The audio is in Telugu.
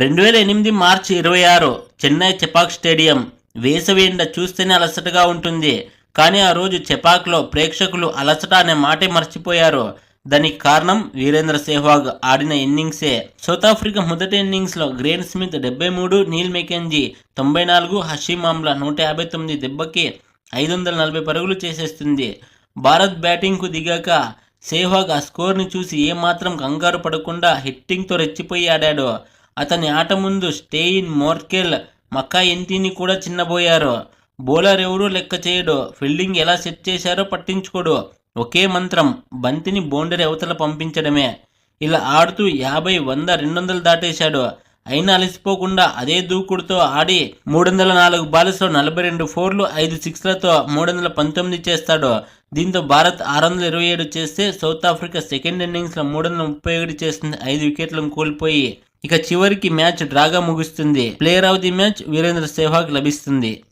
రెండు వేల ఎనిమిది మార్చి ఇరవై ఆరు చెన్నై చెపాక్ స్టేడియం వేసవి ఎండ చూస్తేనే అలసటగా ఉంటుంది. కానీ ఆ రోజు చెపాక్లో ప్రేక్షకులు అలసట అనే మాటే మర్చిపోయారు. దానికి కారణం వీరేంద్ర సెహ్వాగ్ ఆడిన ఇన్నింగ్సే. సౌత్ ఆఫ్రికా మొదటి ఇన్నింగ్స్లో గ్రేన్ స్మిత్ డెబ్బై మూడు నీల్ మెకెంజీ తొంభై నాలుగు హషీమ్ ఆమ్లా నూట యాభై తొమ్మిది దెబ్బకి ఐదు వందల నలభై పరుగులు చేసేస్తుంది. భారత్ బ్యాటింగ్కు దిగాక సెహ్వాగ్ ఆ స్కోర్ని చూసి ఏమాత్రం కంగారు పడకుండా హిట్టింగ్తో రెచ్చిపోయి ఆడాడు. అతని ఆట ముందు స్టెయిన్ మోర్కెల్ మక్కా ఎంతిని కూడా చిన్నబోయారు. బౌలర్ ఎవరూ లెక్క చేయడు. ఫీల్డింగ్ ఎలా సెట్ చేశారో పట్టించుకోడు. ఒకే మంత్రం బంతిని బౌండరీ అవతల పంపించడమే. ఇలా ఆడుతూ యాభై వంద రెండు వందలు దాటేశాడు. అయినా అలసిపోకుండా అదే దూకుడుతో ఆడి మూడు వందల నాలుగు బాల్స్లో నలభై రెండు ఫోర్లు ఐదు సిక్స్లతో మూడు వందల పంతొమ్మిది చేస్తాడు. దీంతో భారత్ ఆరు వందల ఇరవై ఏడు చేస్తే సౌత్ ఆఫ్రికా సెకండ్ ఇన్నింగ్స్లో మూడు వందల ముప్పై ఒకటి చేస్తుంది. ఐదు వికెట్లను కోల్పోయి ఇక చివరికి మ్యాచ్ డ్రాగా ముగుస్తుంది. Player of the match Virender Sehwag లభిస్తుంది.